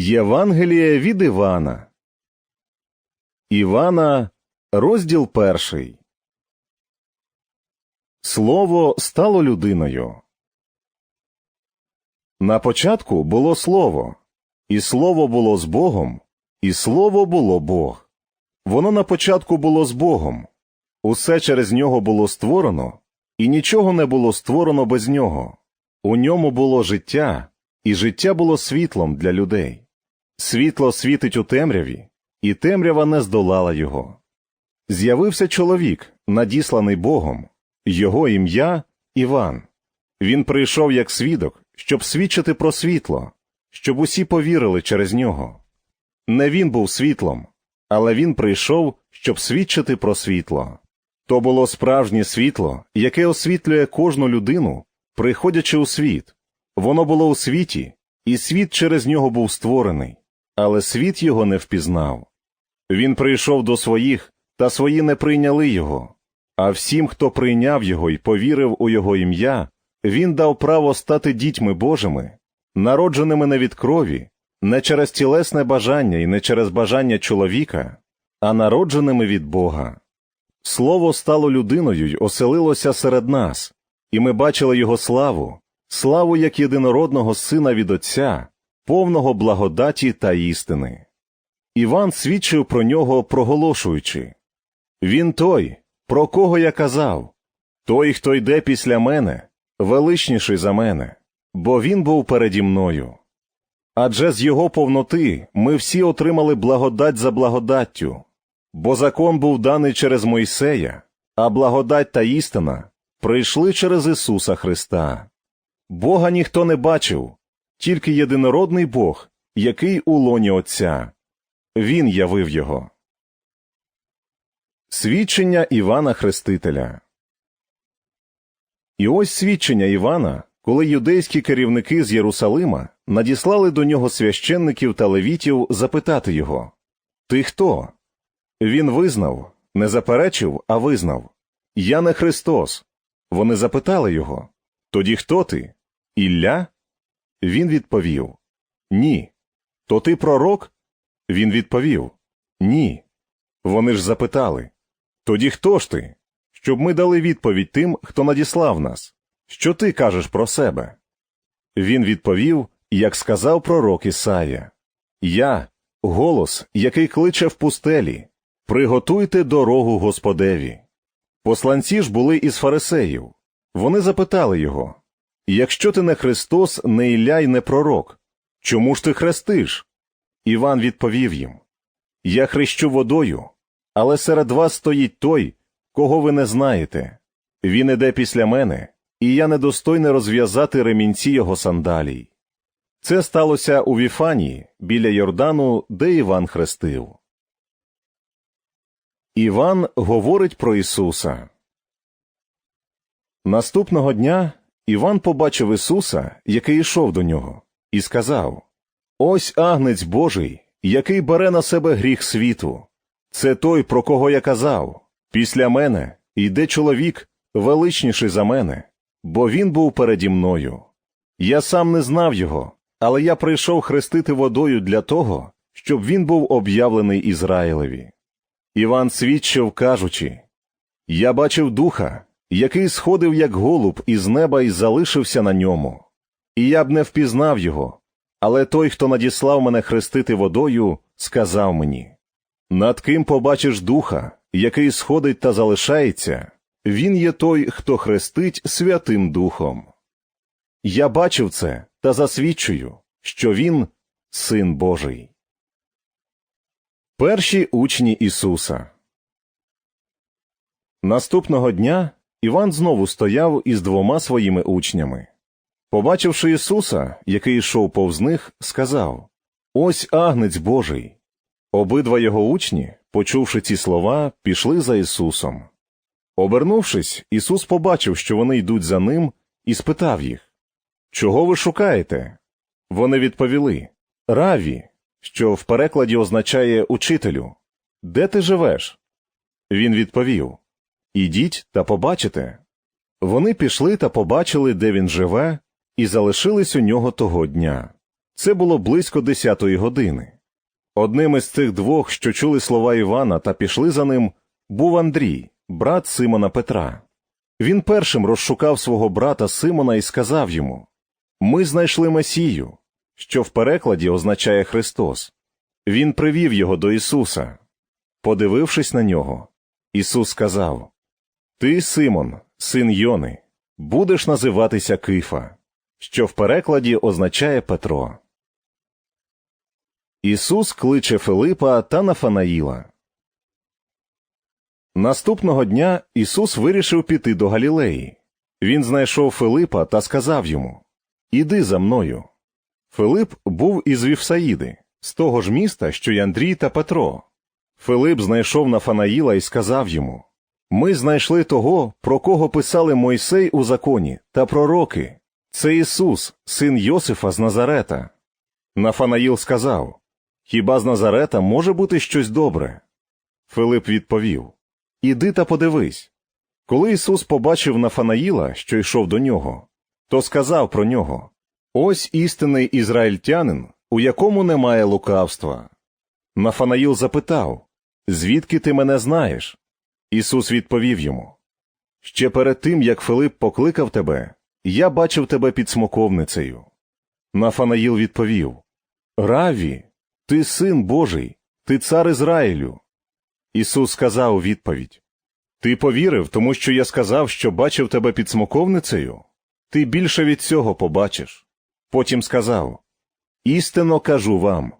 Євангеліє від Івана. Івана, розділ перший. Слово стало людиною. На початку було слово, і слово було з Богом, і слово було Бог. Воно на початку було з Богом. Усе через нього було створено, і нічого не було створено без нього. У ньому було життя, і життя було світлом для людей. Світло світить у темряві, і темрява не здолала його. З'явився чоловік, надісланий Богом, його ім'я Іван. Він прийшов як свідок, щоб свідчити про світло, щоб усі повірили через нього. Не він був світлом, але він прийшов, щоб свідчити про світло. То було справжнє світло, яке освітлює кожну людину, приходячи у світ. Воно було у світі, і світ через нього був створений, але світ його не впізнав. Він прийшов до своїх, та свої не прийняли його. А всім, хто прийняв його і повірив у його ім'я, він дав право стати дітьми Божими, народженими не від крові, не через тілесне бажання і не через бажання чоловіка, а народженими від Бога. Слово стало людиною й оселилося серед нас, і ми бачили його славу, славу як єдинородного сина від Отця, повного благодаті та істини. Іван свідчив про нього, проголошуючи Він той, про кого я казав, той, хто йде після мене, величніший за мене, бо він був переді мною. Адже з його повноти ми всі отримали благодать за благодаттю, бо закон був даний через Мойсея, а благодать та істина прийшли через Ісуса Христа. Бога ніхто не бачив, тільки єдинородний Бог, який у лоні Отця. Він явив його. Свідчення Івана Хрестителя І ось свідчення Івана, коли юдейські керівники з Єрусалима надіслали до нього священників та левітів запитати його Ти хто? Він визнав, не заперечив, а визнав Я не Христос. Вони запитали його Тоді хто ти? Ілля? Він відповів Ні. То ти пророк? Він відповів Ні. Вони ж запитали Тоді хто ж ти? Щоб ми дали відповідь тим, хто надіслав нас. Що ти кажеш про себе? Він відповів, як сказав пророк Ісая Я голос, який кличе в пустелі. Приготуйте дорогу Господеві. Посланці ж були із фарисеїв. Вони запитали його Якщо ти не Христос, не Ілля й не пророк, чому ж ти хрестиш? Іван відповів їм Я хрещу водою, але серед вас стоїть той, кого ви не знаєте. Він іде після мене, і я недостойний розв'язати ремінці його сандалій. Це сталося у Віфанії, біля Йордану, де Іван хрестив. Іван говорить про Ісуса. Наступного дня Іван побачив Ісуса, який йшов до нього, і сказав Ось агнець Божий, який бере на себе гріх світу. Це той, про кого я казав. Після мене йде чоловік, величніший за мене, бо він був переді мною. Я сам не знав його, але я прийшов хрестити водою для того, щоб він був об'явлений Ізраїлеві. Іван свідчив, кажучи Я бачив духа, який сходив, як голуб, із неба і залишився на ньому. І я б не впізнав його. Але той, хто надіслав мене хрестити водою, сказав мені Над ким побачиш духа, який сходить та залишається, він є той, хто хрестить Святим Духом. Я бачив це та засвідчую, що він син Божий. Перші учні Ісуса Наступного дня Іван знову стояв із двома своїми учнями. Побачивши Ісуса, який йшов повз них, сказав Ось агнець Божий. Обидва його учні, почувши ці слова, пішли за Ісусом. Обернувшись, Ісус побачив, що вони йдуть за ним, і спитав їх Чого ви шукаєте? Вони відповіли Раві, що в перекладі означає учителю. Де ти живеш? Він відповів Ідіть та побачите. Вони пішли та побачили, де він живе, і залишились у нього того дня. Це було близько десятої години. Одним із цих двох, що чули слова Івана та пішли за ним, був Андрій, брат Симона Петра. Він першим розшукав свого брата Симона і сказав йому Ми знайшли Месію, що в перекладі означає Христос. Він привів його до Ісуса. Подивившись на нього, Ісус сказав Ти, Симон, син Йони, будеш називатися Кифа, що в перекладі означає Петро. Ісус кличе Филипа та Нафанаїла. Наступного дня Ісус вирішив піти до Галілеї. Він знайшов Филипа та сказав йому Іди за мною. Филип був із Вівсаїди, з того ж міста, що й Андрій та Петро. Филип знайшов Нафанаїла і сказав йому Ми знайшли того, про кого писали Мойсей у законі та пророки. Це Ісус, син Йосифа з Назарета. Нафанаїл сказав Хіба з Назарета може бути щось добре? Филип відповів Іди та подивись. Коли Ісус побачив Нафанаїла, що йшов до нього, то сказав про нього Ось істинний ізраїльтянин, у якому немає лукавства. Нафанаїл запитав Звідки ти мене знаєш? Ісус відповів йому Ще перед тим, як Филип покликав тебе, я бачив тебе під смоковницею. Нафанаїл відповів Раві, ти син Божий, ти цар Ізраїлю. Ісус сказав у відповідь Ти повірив, тому що я сказав, що бачив тебе під смоковницею? Ти більше від цього побачиш. Потім сказав Істинно кажу вам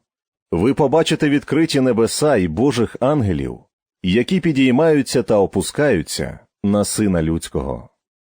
ви побачите відкриті небеса і Божих ангелів, які підіймаються та опускаються на сина людського.